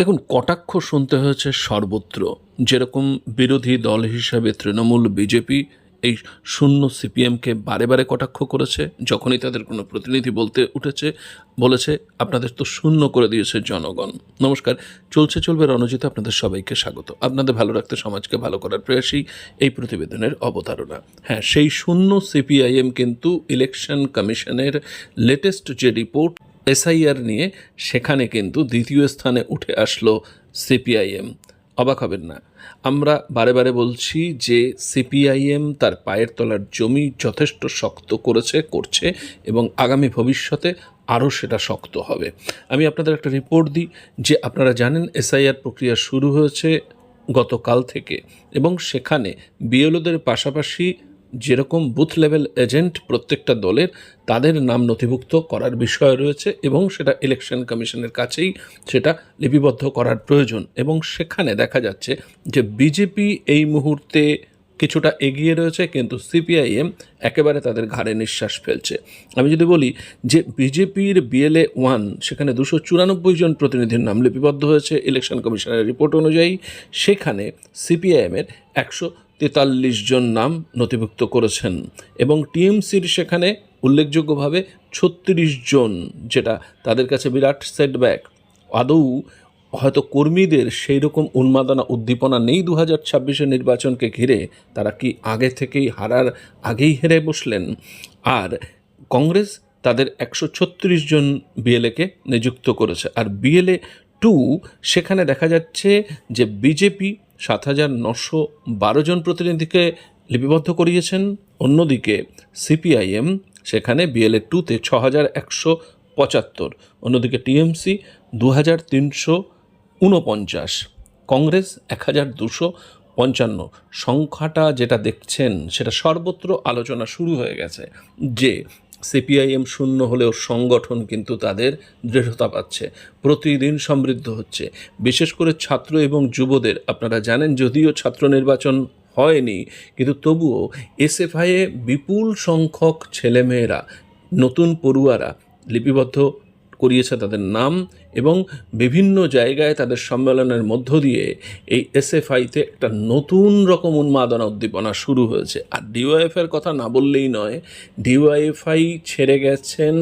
দেখুন, কটাক্ষ শুনতে হয়েছে সর্বত্র। যেরকম বিরোধী দল হিসাবে তৃণমূল, বিজেপি এই শূন্য সিপিএমকে বারে বারে কটাক্ষ করেছে, যখনই তাদের কোনো প্রতিনিধি বলতে উঠেছে, বলেছে, আপনাদের তো শূন্য করে দিয়েছে জনগণ। নমস্কার, চলছে, চলবে রণজিৎ, আপনাদের সবাইকে স্বাগত। আপনাদের ভালো রাখতে সমাজকে ভালো করার প্রয়াসই এই প্রতিবেদনের অবতারণা। হ্যাঁ সেই শূন্য সিপিআইএম কিন্তু ইলেকশন কমিশনের লেটেস্ট যে রিপোর্ট এসআইআর নিয়ে সেখানে কিন্তু দ্বিতীয় স্থানে উঠে আসলো সিপিআইএম। অবাক হবেন না। আমরা বারে বারে বলছি যে সিপিআইএম তার পায়ের তলার জমি যথেষ্ট শক্ত করেছে, করছে এবং আগামী ভবিষ্যতে আরও সেটা শক্ত হবে। আমি আপনাদের একটা রিপোর্ট দিই যে আপনারা জানেন এসআইআর প্রক্রিয়া শুরু হয়েছে গতকাল থেকে এবং সেখানে বিএলওদের পাশাপাশি যেরকম বুথ লেভেল এজেন্ট প্রত্যেকটা দলের, তাদের নাম নথিভুক্ত করার বিষয় রয়েছে এবং সেটা ইলেকশন কমিশনের কাছেই সেটা লিপিবদ্ধ করার প্রয়োজন। এবং সেখানে দেখা যাচ্ছে যে বিজেপি এই মুহূর্তে কিছুটা এগিয়ে রয়েছে, কিন্তু সিপিআইএম একেবারে তাদের ঘাড়ে নিঃশ্বাস ফেলছে। আমি যদি বলি যে বিজেপির বিএলএ ওয়ান, সেখানে দুশো চুরানব্বই জন প্রতিনিধির নাম লিপিবদ্ধ হয়েছে, ইলেকশন কমিশনের রিপোর্ট অনুযায়ী সেখানে সিপিআইএমের একশো তেতাল্লিশ জন নাম নথিভুক্ত করেছেন এবং টিএমসির সেখানে উল্লেখযোগ্যভাবে ছত্রিশ জন, যেটা তাদের কাছে বিরাট সেটব্যাক আদৌ হয়তো কর্মীদের সেই রকম উন্মাদনা, উদ্দীপনা নেই দু হাজার ছাব্বিশের নির্বাচনকে ঘিরে, তারা কি আগে থেকেই হারার আগেই হেরে বসলেন? আর কংগ্রেস তাদের একশো ছত্রিশ জন বিএলএকে নিযুক্ত করেছে। আর বিএলএ টু, সেখানে দেখা যাচ্ছে যে বিজেপি সাত হাজার নশো বারো জন প্রতিনিধিকে লিপিবদ্ধ করিয়েছেন। অন্যদিকে সিপিআইএম, সেখানে বিএলএ টুতে ছ হাজার একশো পঁচাত্তর। অন্যদিকে টিএমসি দু হাজার তিনশো ঊনপঞ্চাশ কংগ্রেস এক হাজার দুশো পঞ্চান্ন। সংখ্যাটা যেটা দেখছেন, সেটা সর্বত্র আলোচনা শুরু হয়ে গেছে যে সিপিআইএম শূন্য হলেও সংগঠন কিন্তু তাদের দৃঢ়তা পাচ্ছে, প্রতিদিন সমৃদ্ধ হচ্ছে। বিশেষ করে ছাত্র এবং যুবদের, আপনারা জানেন যদিও ছাত্র নির্বাচন হয়নি, কিন্তু তবুও এসএফআইয়ে বিপুল সংখ্যক ছেলেমেয়েরা, নতুন পড়ুয়ারা লিপিবদ্ধ করিয়েছে তাদের নাম। এবং বিভিন্ন জায়গায় তাদের সম্মেলনের মধ্য দিয়ে এই এসএফআইতে একটা নতুন রকম উন্মাদনা উদ্দীপনা শুরু হয়েছে। আর ডিওয়াইএফের কথা না বললেই নয়, ডিওয়াইএফআই ছেড়ে গেছেন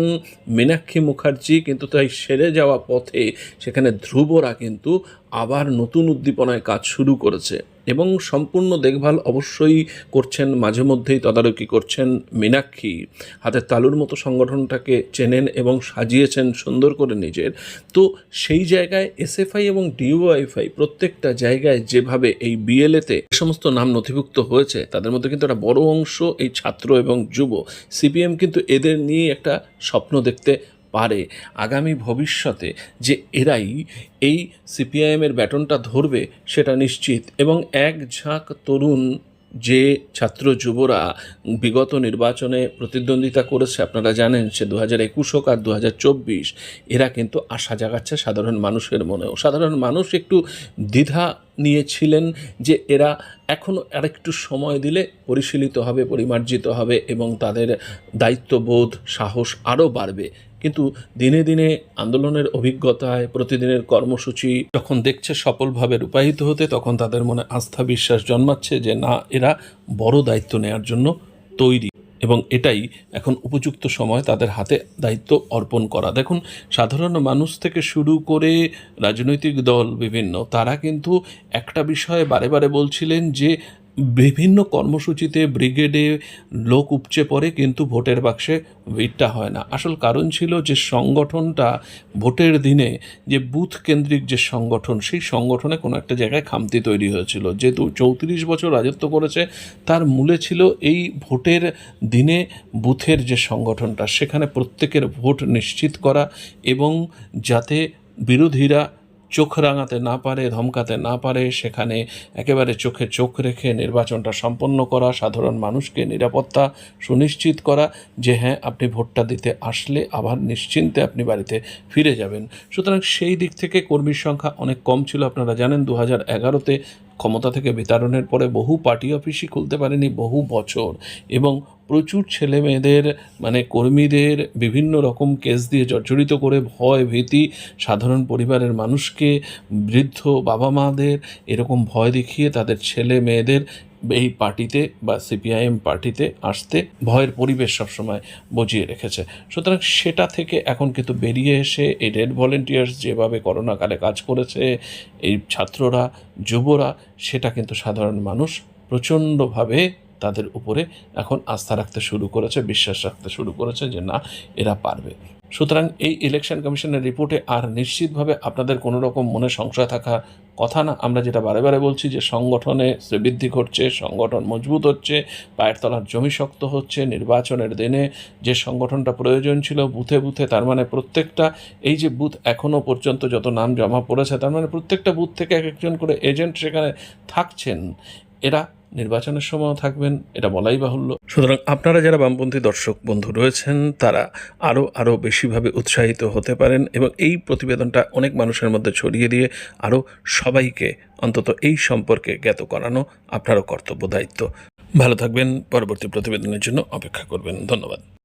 মীনাক্ষী মুখার্জি, কিন্তু তাই সেরে যাওয়া পথে সেখানে ধ্রুবরা কিন্তু আবার নতুন উদ্দীপনায় কাজ শুরু করেছে এবং সম্পূর্ণ দেখভাল অবশ্যই করছেন, মাঝে মধ্যেই তদারকি করছেন মীনাক্ষী। হাতের তালুর মতো সংগঠনটাকে চেনেন এবং সাজিয়েছেন সুন্দর করে নিজের। তো সেই জায়গায় এসএফআই এবং ডিওআইএফআই প্রত্যেকটা জায়গায় যেভাবে এই বিএলএতে সমস্ত নাম নথিভুক্ত হয়েছে, তাদের মধ্যে কিন্তু একটা বড় অংশ এই ছাত্র এবং যুব। সিপিএম কিন্তু এদের নিয়ে একটা স্বপ্ন দেখতে পারে আগামী ভবিষ্যতে যে এরাই এই সিপিআইএমের ব্যাটনটা ধরবে সেটা নিশ্চিত। এবং এক ঝাঁক তরুণ যে ছাত্র যুবরা বিগত নির্বাচনে প্রতিদ্বন্দ্বিতা করেছে, আপনারা জানেন সে দু হাজার একুশ হোক আর দু হাজার চব্বিশ, এরা কিন্তু আশা জাগাচ্ছে সাধারণ মানুষের মনেও। সাধারণ মানুষ একটু দ্বিধা নিয়েছিলেন যে এরা এখনও আরেকটু সময় দিলে পরিশীলিত হবে, পরিমার্জিত হবে এবং তাদের দায়িত্ববোধ, সাহস আরও বাড়বে। কিন্তু দিনে দিনে আন্দোলনের অভিজ্ঞতায়, প্রতিদিনের কর্মসূচি যখন দেখছে সফলভাবে রূপায়িত হতে, তখন তাদের মনে আস্থা বিশ্বাস জন্মাচ্ছে যে, না, এরা বড় দায়িত্ব নেওয়ার জন্য তৈরি। এবং এটাই এখন উপযুক্ত সময় তাদের হাতে দায়িত্ব অর্পণ করা। দেখুন, সাধারণ মানুষ থেকে শুরু করে রাজনৈতিক দল বিভিন্ন, তারা কিন্তু একটা বিষয়ে বারে বারে বলছিলেন যে বিভিন্ন কর্মসূচিতে ব্রিগেডে লোক উপচে পড়ে, কিন্তু ভোটের বাক্সে ভিড়টা হয় না। আসল কারণ ছিল যে সংগঠনটা ভোটের দিনে যে বুথ কেন্দ্রিক যে সংগঠন, সেই সংগঠনে কোনো একটা জায়গায় খামতি তৈরি হয়েছিল। যেহেতু চৌত্রিশ বছর রাজত্ব করেছে, তার মূলে ছিল এই ভোটের দিনে বুথের যে সংগঠনটা, সেখানে প্রত্যেকের ভোট নিশ্চিত করা এবং যাতে বিরোধীরা চোখ রাঙাতে না পারে, ধমকাতে না পারে, সেখানে একেবারে চোখে চোখ রেখে নির্বাচনটা সম্পন্ন করা, সাধারণ মানুষকে নিরাপত্তা সুনিশ্চিত করা, যে হ্যাঁ আপনি ভোটটা দিতে আসলে আবার নিশ্চিন্তে আপনি বাড়িতে ফিরে যাবেন। সুতরাং সেই দিক থেকে কর্মীর সংখ্যা অনেক কম ছিল, আপনারা জানেন দু হাজার এগারোতে ক্ষমতা থেকে বিতাড়নের পরে বহু পার্টি অফিসই খুলতে পারেনি বহু বছর এবং প্রচুর ছেলে মেয়েদের মানে কর্মীদের বিভিন্ন রকম কেস দিয়ে জর্জরিত করে ভয় ভীতি সাধারণ পরিবারের মানুষকে, বৃদ্ধ বাবা মাদের এরকম ভয় দেখিয়ে তাদের ছেলে মেয়েদের এই পার্টিতে বা সিপিআইএম পার্টিতে আসতে ভয়ের পরিবেশ সবসময় বজিয়ে রেখেছে। সুতরাং সেটা থেকে এখন কিন্তু বেরিয়ে এসে এই রেড ভলেন্টিয়ার্স যেভাবে করোনাকালে কাজ করেছে, এই ছাত্ররা, যুবরা, সেটা কিন্তু সাধারণ মানুষ প্রচণ্ডভাবে তাদের উপরে এখন আস্থা রাখতে শুরু করেছে, বিশ্বাস রাখতে শুরু করেছে যে না, এরা পারবে। সুতরাং এই ইলেকশন কমিশনের রিপোর্টে আর নিশ্চিতভাবে আপনাদের কোনো রকম মনে সংশয় থাকা কথা না। আমরা যেটা বারে বারে বলছি যে সংগঠনে বৃদ্ধি ঘটছে, সংগঠন মজবুত হচ্ছে, পায়ের তলার জমি শক্ত হচ্ছে, নির্বাচনের দিনে যে সংগঠনটা প্রয়োজন ছিল বুথে বুথে, তার মানে প্রত্যেকটা, এই যে বুথ এখনও পর্যন্ত যত নাম জমা পড়েছে, তার মানে প্রত্যেকটা বুথ থেকে এক একজন করে এজেন্ট সেখানে থাকছেন। এরা নির্বাচনের সময়ও থাকবেন, এটা বলাই বাহুল্য। সুতরাং আপনারা যারা বামপন্থী দর্শক বন্ধু রয়েছেন, তারা আরও আরও বেশিভাবে উৎসাহিত হতে পারেন এবং এই প্রতিবেদনটা অনেক মানুষের মধ্যে ছড়িয়ে দিয়ে আরও সবাইকে অন্তত এই সম্পর্কে জ্ঞাত করানো আপনারও কর্তব্য, দায়িত্ব। ভালো থাকবেন, পরবর্তী প্রতিবেদনের জন্য অপেক্ষা করবেন। ধন্যবাদ।